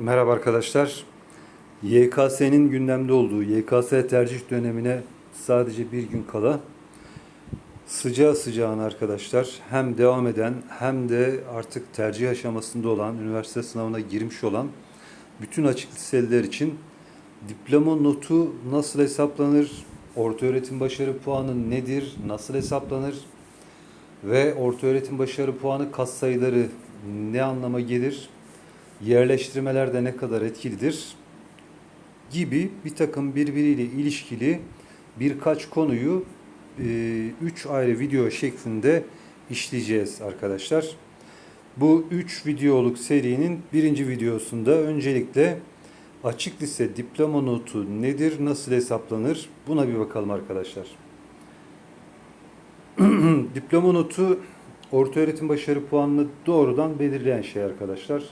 Merhaba arkadaşlar. YKS'nin gündemde olduğu YKS tercih dönemine sadece bir gün kala sıcağı sıcağına arkadaşlar hem devam eden hem de artık tercih aşamasında olan üniversite sınavına girmiş olan bütün açık liseliler için diploma notu nasıl hesaplanır, ortaöğretim başarı puanı nedir, nasıl hesaplanır ve ortaöğretim başarı puanı katsayıları ne anlama gelir yerleştirmelerde ne kadar etkilidir gibi bir takım birbiriyle ilişkili birkaç konuyu 3 ayrı video şeklinde işleyeceğiz arkadaşlar. Bu 3 videoluk serinin birinci videosunda öncelikle açık lise diploma notu nedir, nasıl hesaplanır buna bir bakalım arkadaşlar. diploma notu ortaöğretim başarı puanını doğrudan belirleyen şey arkadaşlar.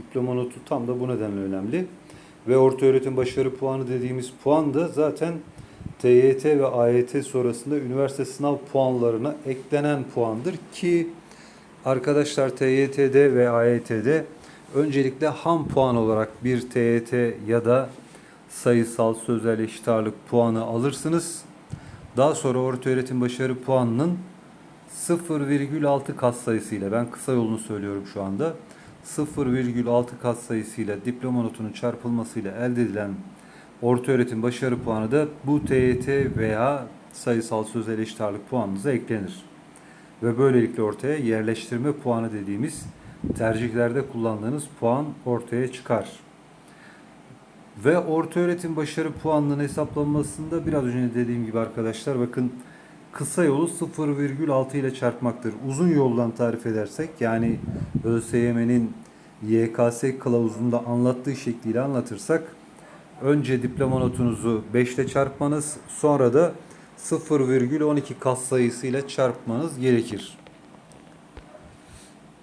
Diploma notu tam da bu nedenle önemli. Ve ortaöğretim başarı puanı dediğimiz puan da zaten TYT ve AYT sonrasında üniversite sınav puanlarına eklenen puandır ki arkadaşlar TYT'de ve AYT'de öncelikle ham puan olarak bir TYT ya da sayısal sözel eşit ağırlık puanı alırsınız. Daha sonra ortaöğretim başarı puanının 0,6 katsayısıyla ben kısa yolunu söylüyorum şu anda. 0,6 katsayısıyla diploma notunun çarpılmasıyla elde edilen ortaöğretim başarı puanı da bu TYT veya sayısal sözel eşit puanınıza eklenir. Ve böylelikle ortaya yerleştirme puanı dediğimiz tercihlerde kullandığınız puan ortaya çıkar. Ve ortaöğretim başarı puanının hesaplanmasında biraz önce dediğim gibi arkadaşlar bakın kısa yolu 0,6 ile çarpmaktır. Uzun yoldan tarif edersek yani ÖSYM'nin YKS kılavuzunda anlattığı şekliyle anlatırsak önce diploma notunuzu 5 ile çarpmanız sonra da 0,12 kat sayısıyla çarpmanız gerekir.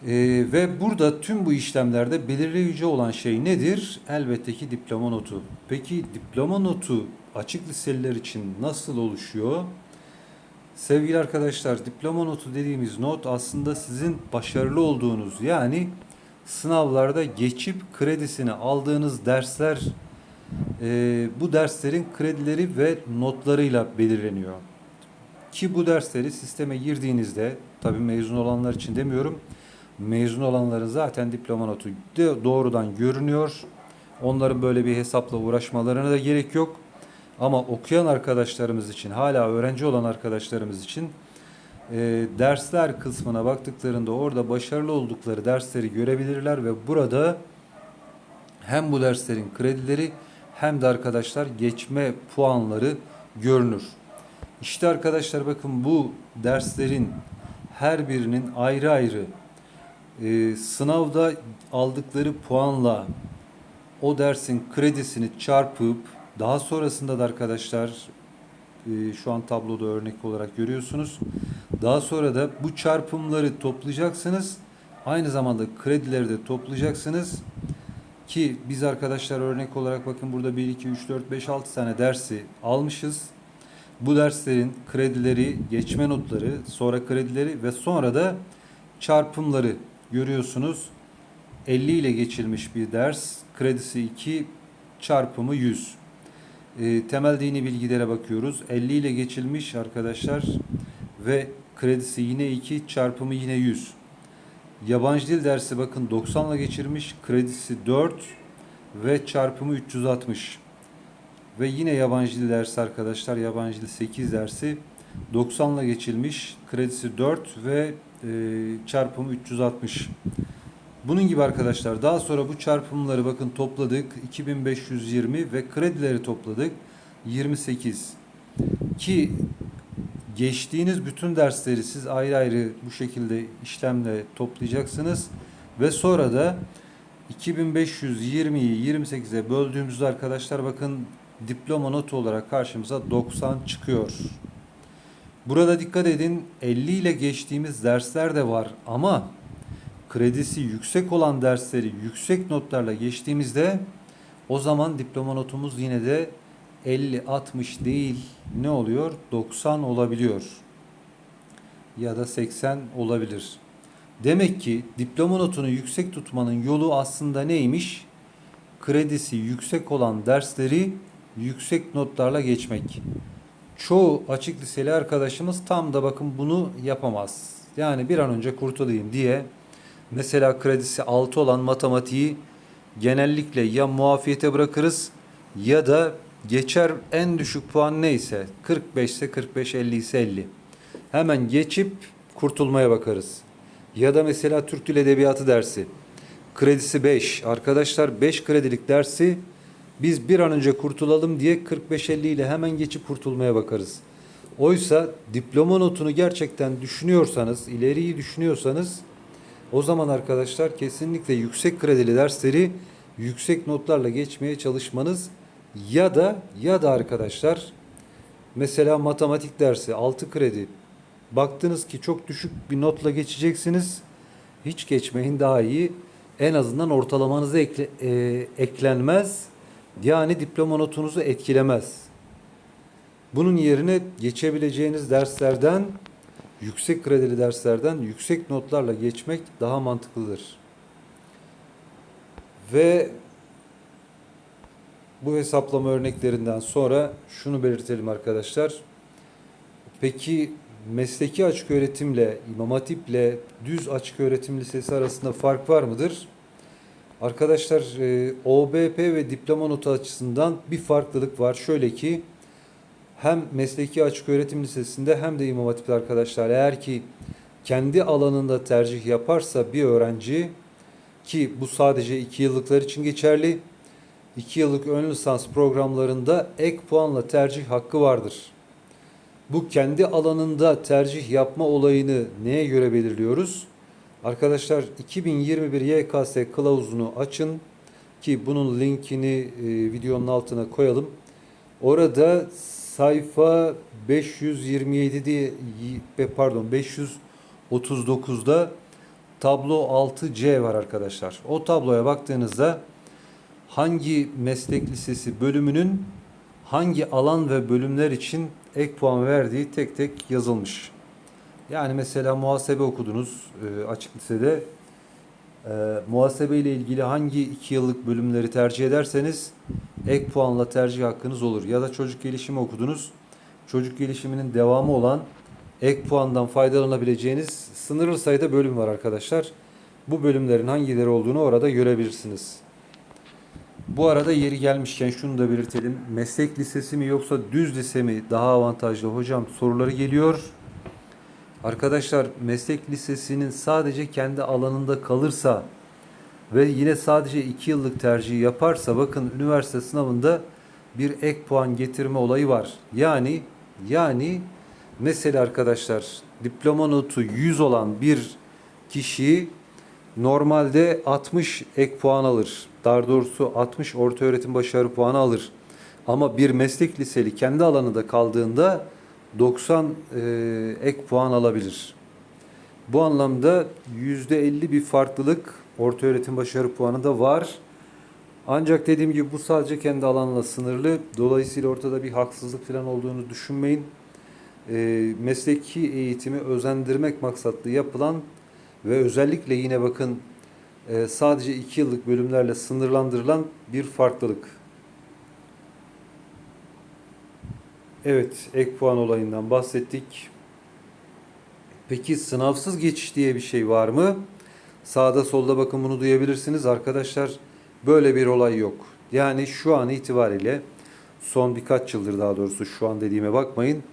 Ee, ve burada tüm bu işlemlerde belirleyici olan şey nedir? Elbette ki diploma notu. Peki diploma notu açık liseliler için nasıl oluşuyor? Sevgili arkadaşlar, diploma notu dediğimiz not aslında sizin başarılı olduğunuz yani sınavlarda geçip kredisini aldığınız dersler e, bu derslerin kredileri ve notlarıyla belirleniyor. Ki bu dersleri sisteme girdiğinizde tabii mezun olanlar için demiyorum. Mezun olanların zaten diploma notu doğrudan görünüyor. Onların böyle bir hesapla uğraşmalarına da gerek yok. Ama okuyan arkadaşlarımız için, hala öğrenci olan arkadaşlarımız için e, dersler kısmına baktıklarında orada başarılı oldukları dersleri görebilirler ve burada hem bu derslerin kredileri hem de arkadaşlar geçme puanları görünür. İşte arkadaşlar bakın bu derslerin her birinin ayrı ayrı e, sınavda aldıkları puanla o dersin kredisini çarpıp daha sonrasında da arkadaşlar e, şu an tabloda örnek olarak görüyorsunuz. Daha sonra da bu çarpımları toplayacaksınız. Aynı zamanda kredileri de toplayacaksınız. Ki biz arkadaşlar örnek olarak bakın burada 1, 2, 3, 4, 5, 6 tane dersi almışız. Bu derslerin kredileri, geçme notları, sonra kredileri ve sonra da çarpımları görüyorsunuz. 50 ile geçilmiş bir ders, kredisi 2, çarpımı 100. E, temel dini bilgilere bakıyoruz. 50 ile geçilmiş arkadaşlar ve kredisi yine 2, çarpımı yine 100. Yabancı dil dersi bakın 90 ile geçirmiş, kredisi 4 ve çarpımı 360. Ve yine yabancı dil dersi arkadaşlar, yabancı dil 8 dersi 90 ile geçilmiş, kredisi 4 ve e, çarpımı 360. Bunun gibi arkadaşlar daha sonra bu çarpımları bakın topladık. 2520 ve kredileri topladık. 28 ki geçtiğiniz bütün dersleri siz ayrı ayrı bu şekilde işlemle toplayacaksınız. Ve sonra da 2520'yi 28'e böldüğümüzde arkadaşlar bakın diploma notu olarak karşımıza 90 çıkıyor. Burada dikkat edin 50 ile geçtiğimiz dersler de var ama kredisi yüksek olan dersleri yüksek notlarla geçtiğimizde o zaman diploma notumuz yine de 50-60 değil ne oluyor? 90 olabiliyor. Ya da 80 olabilir. Demek ki diploma notunu yüksek tutmanın yolu aslında neymiş? kredisi yüksek olan dersleri yüksek notlarla geçmek. Çoğu açık liseli arkadaşımız tam da bakın bunu yapamaz. Yani bir an önce kurtulayım diye mesela kredisi 6 olan matematiği genellikle ya muafiyete bırakırız ya da geçer en düşük puan neyse 45 ise 45 50 ise 50. Hemen geçip kurtulmaya bakarız. Ya da mesela Türk Dil Edebiyatı dersi. Kredisi 5. Arkadaşlar 5 kredilik dersi biz bir an önce kurtulalım diye 45-50 ile hemen geçip kurtulmaya bakarız. Oysa diploma notunu gerçekten düşünüyorsanız, ileriyi düşünüyorsanız o zaman arkadaşlar kesinlikle yüksek kredili dersleri yüksek notlarla geçmeye çalışmanız ya da ya da arkadaşlar mesela matematik dersi 6 kredi baktınız ki çok düşük bir notla geçeceksiniz. Hiç geçmeyin daha iyi. En azından ortalamanıza ekle, e, eklenmez. Yani diploma notunuzu etkilemez. Bunun yerine geçebileceğiniz derslerden yüksek kredili derslerden yüksek notlarla geçmek daha mantıklıdır. Ve bu hesaplama örneklerinden sonra şunu belirtelim arkadaşlar. Peki mesleki açık öğretimle, İmam Hatip'le düz açık öğretim lisesi arasında fark var mıdır? Arkadaşlar e, OBP ve diploma notu açısından bir farklılık var. Şöyle ki hem mesleki açık öğretim lisesinde hem de İmam Hatip'te arkadaşlar eğer ki kendi alanında tercih yaparsa bir öğrenci ki bu sadece 2 yıllıklar için geçerli. 2 yıllık ön lisans programlarında ek puanla tercih hakkı vardır. Bu kendi alanında tercih yapma olayını neye göre belirliyoruz? Arkadaşlar 2021 YKS kılavuzunu açın ki bunun linkini e, videonun altına koyalım. Orada sayfa 527 diye pardon 539'da tablo 6C var arkadaşlar. O tabloya baktığınızda hangi meslek lisesi bölümünün hangi alan ve bölümler için ek puan verdiği tek tek yazılmış. Yani mesela muhasebe okudunuz e, açık lisede. E, muhasebe ile ilgili hangi iki yıllık bölümleri tercih ederseniz ek puanla tercih hakkınız olur. Ya da çocuk gelişimi okudunuz. Çocuk gelişiminin devamı olan ek puandan faydalanabileceğiniz sınırlı sayıda bölüm var arkadaşlar. Bu bölümlerin hangileri olduğunu orada görebilirsiniz. Bu arada yeri gelmişken şunu da belirtelim. Meslek lisesi mi yoksa düz lise mi daha avantajlı hocam soruları geliyor. Arkadaşlar meslek lisesinin sadece kendi alanında kalırsa ve yine sadece 2 yıllık tercihi yaparsa bakın üniversite sınavında bir ek puan getirme olayı var. Yani yani mesela arkadaşlar diploma notu 100 olan bir kişi normalde 60 ek puan alır. Daha doğrusu 60 orta öğretim başarı puanı alır. Ama bir meslek liseli kendi alanında kaldığında 90 e, ek puan alabilir. Bu anlamda %50 bir farklılık orta öğretim başarı puanı da var. Ancak dediğim gibi bu sadece kendi alanla sınırlı. Dolayısıyla ortada bir haksızlık falan olduğunu düşünmeyin. E, mesleki eğitimi özendirmek maksatlı yapılan ve özellikle yine bakın e, sadece 2 yıllık bölümlerle sınırlandırılan bir farklılık. Evet, ek puan olayından bahsettik. Peki sınavsız geçiş diye bir şey var mı? Sağda solda bakın bunu duyabilirsiniz. Arkadaşlar böyle bir olay yok. Yani şu an itibariyle son birkaç yıldır daha doğrusu şu an dediğime bakmayın.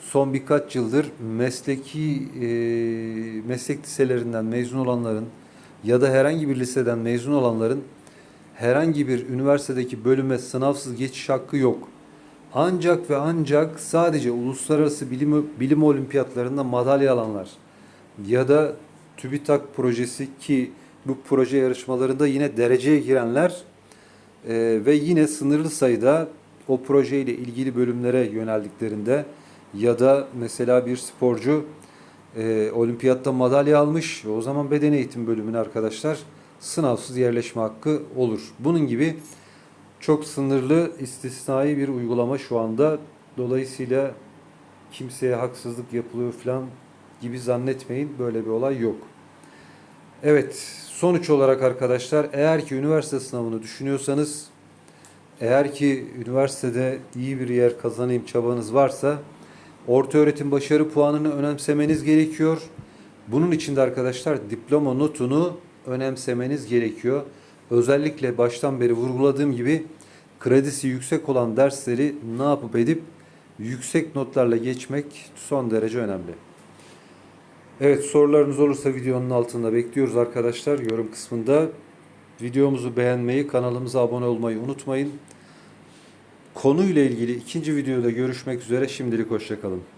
Son birkaç yıldır mesleki e, meslek liselerinden mezun olanların ya da herhangi bir liseden mezun olanların herhangi bir üniversitedeki bölüme sınavsız geçiş hakkı yok. Ancak ve ancak sadece uluslararası bilim, bilim olimpiyatlarında madalya alanlar ya da TÜBİTAK projesi ki bu proje yarışmalarında yine dereceye girenler e, ve yine sınırlı sayıda o projeyle ilgili bölümlere yöneldiklerinde ya da mesela bir sporcu e, olimpiyatta madalya almış o zaman beden eğitim bölümüne arkadaşlar sınavsız yerleşme hakkı olur. Bunun gibi çok sınırlı istisnai bir uygulama şu anda. Dolayısıyla kimseye haksızlık yapılıyor falan gibi zannetmeyin. Böyle bir olay yok. Evet, sonuç olarak arkadaşlar eğer ki üniversite sınavını düşünüyorsanız, eğer ki üniversitede iyi bir yer kazanayım çabanız varsa orta öğretim başarı puanını önemsemeniz gerekiyor. Bunun için de arkadaşlar diploma notunu önemsemeniz gerekiyor. Özellikle baştan beri vurguladığım gibi kredisi yüksek olan dersleri ne yapıp edip yüksek notlarla geçmek son derece önemli. Evet sorularınız olursa videonun altında bekliyoruz arkadaşlar yorum kısmında. Videomuzu beğenmeyi, kanalımıza abone olmayı unutmayın. Konuyla ilgili ikinci videoda görüşmek üzere. Şimdilik hoşçakalın.